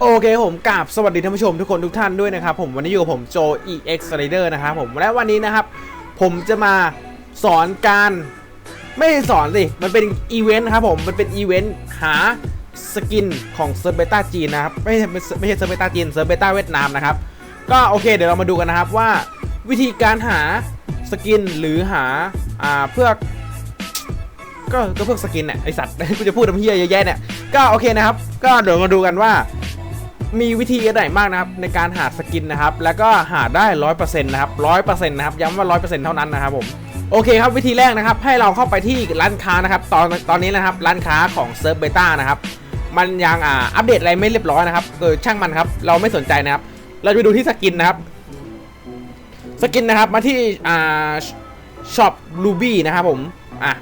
โอเคผมกราบสวัสดีท่านผู้ชมทุกคนทุกท่านด้วยนะครับผมวันนี้อยู่กับผมโจ EX Rider นะครับผมและวันนี้นะครับ ผมจะมาสอนการไม่สอนสิ มันเป็นอีเวนต์นะครับผมมันเป็นอีเวนต์หาสกินของเซอร์เบต้าจีนนะครับ ไม่ใช่ไม่ใช่เซอร์เบต้าจีนเซอร์เบต้าเวียดนามนะครับ ก็โอเคเดี๋ยวเรามาดูกันนะครับว่าวิธีการหาสกินหรือหาอ่าเพื่อก็ก็พวกสกินเนี่ยไอสัตว์กูจะพูดทำเฮียเยอะแยะเนี่ยก็โอเคนะครับ ก็เดี๋ยวมาดูกันว่า มีวิธีอะไรบ้างนะครับในการหาสกินนะครับ แล้วก็หาได้ร้อยเปอร์เซ็นต์นะครับร้อยเปอร์เซ็นต์นะครับย้ำว่าร้อยเปอร์เซ็นต์เท่านั้นนะครับผมโอเคครับวิธีแรกนะครับให้เราเข้าไปที่ร้านค้านะครับตอนตอนนี้นะครับร้านค้าของเซิร์ฟเบต้านะครับมันยังอ่าอัปเดตอะไรไม่เรียบร้อยนะครับเออช่างมันครับเราไม่สนใจนะครับ เราจะไปดูที่สกินนะครับสกินนะครับมาที่อ่าช็อปลูบี้นะครับผมอะ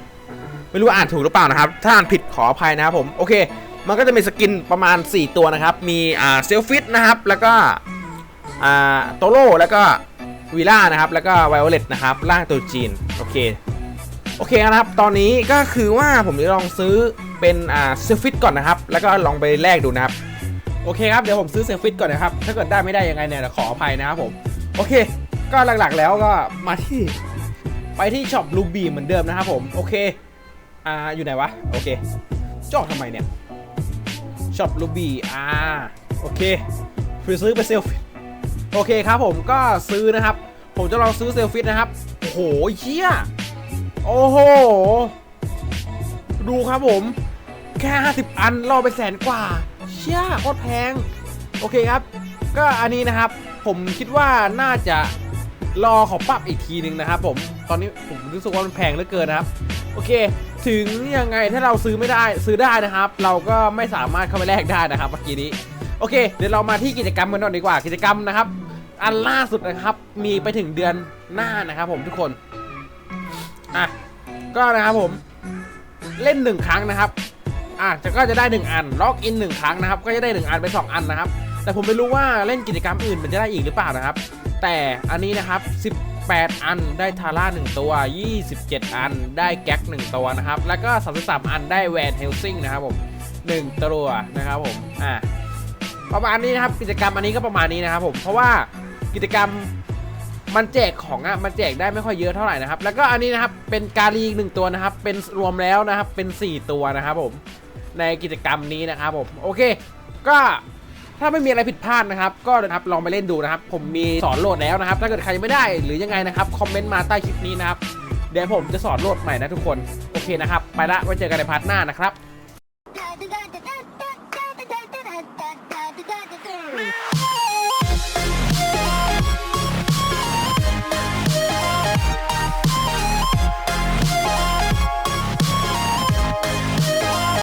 ไม่รู้อ่านถูกหรือเปล่านะครับ ถ้าอ่านผิดขออภัยนะครับผมโอเค มันก็จะมีสกินประมาณ 4 ตัวนะครับ มีอ่าเซลฟิตนะครับ แล้วก็อ่าโตโร่แล้วก็วีล่านะครับ แล้วก็ไวโอเลตนะครับร่างตัวจีน โอเค โอเคนะครับ ตอนนี้ก็คือว่าผมจะลองซื้อเป็นอ่าเซลฟิตก่อนนะครับ แล้วก็ลองไปแลกดูนะครับ โอเคครับ เดี๋ยวผมซื้อเซลฟิตก่อนนะครับ ถ้าเกิดได้ไม่ได้ยังไงเนี่ยขออภัยนะครับผม โอเค ก็หลักๆแล้วก็มาที่ไปที่ช็อปลูบีเหมือนเดิมนะครับผม โอเค อ่า อยู่ไหนวะ โอเคจอกทำไมเนี่ย ช็อปลูบี้อ่าโอเคไปซื้อไปเซลฟี่โอเคครับผมก็ซื้อนะครับ ผมจะลองซื้อเซลฟิตนะครับโอ้โหเชี่ยโอ้โหดูครับผม แค่ 50 อันล่อไปแสนกว่า เชี่ยโคตรแพง โอเคครับ ก็อันนี้นะครับ ผมคิดว่าน่าจะรอขาปรับอีกทีหนึ่งนะครับ ผมตอนนี้ผมรู้สึกว่ามันแพงเหลือเกินนะครับ โอเค ถึงยังไงถ้าเราซื้อไม่ได้ซื้อได้นะครับ เราก็ไม่สามารถเข้าไปแลกได้นะครับเมื่อกี้นี้โอเค เดี๋ยวเรามาที่กิจกรรมกันก่อนดีกว่ากิจกรรมนะครับ อันล่าสุดนะครับมีไปถึงเดือนหน้านะครับผมทุกคนอะก็นะครับผมเล่นหนึ่งครั้งนะครับอะจะก็จะได้หนึ่งอันล็อกอินหนึ่งครั้งนะครับ ก็จะได้หนึ่งอันไปสองอันนะครับ แต่ผมไม่รู้ว่าเล่นกิจกรรมอื่นมันจะได้อีกหรือเปล่านะครับ แต่อันนี้นะครับ 8 อันได้ทาร่า 1 ตัว 27 อันได้แก๊ก 1 ตัวนะครับ แล้วก็ 33 อันได้แวนเฮลซิงนะครับผม 1 ตัวนะครับผม อ่า ประมาณนี้นะครับ กิจกรรมอันนี้ก็ประมาณนี้นะครับผม เพราะว่ากิจกรรมมันแจกของอะ มันแจกได้ไม่ค่อยเยอะเท่าไหร่นะครับ แล้วก็อันนี้นะครับ เป็นการีอีกหนึ่งตัวนะครับ เป็นรวมแล้วนะครับ เป็น 4 ตัวนะครับผม ในกิจกรรมนี้นะครับผม โอเค ก็ ถ้าไม่มีอะไรผิดพลาดนะครับ ก็นะครับลองไปเล่นดูนะครับ ผมมีสอนโหลดแล้วนะครับ ถ้าเกิดใครยังไม่ได้หรือยังไงนะครับคอมเมนต์มาใต้คลิปนี้นะครับ เดี๋ยวผมจะสอนโหลดใหม่นะทุกคน โอเคนะครับ ไปละไว้เจอกันในพาร์ทหน้านะครับ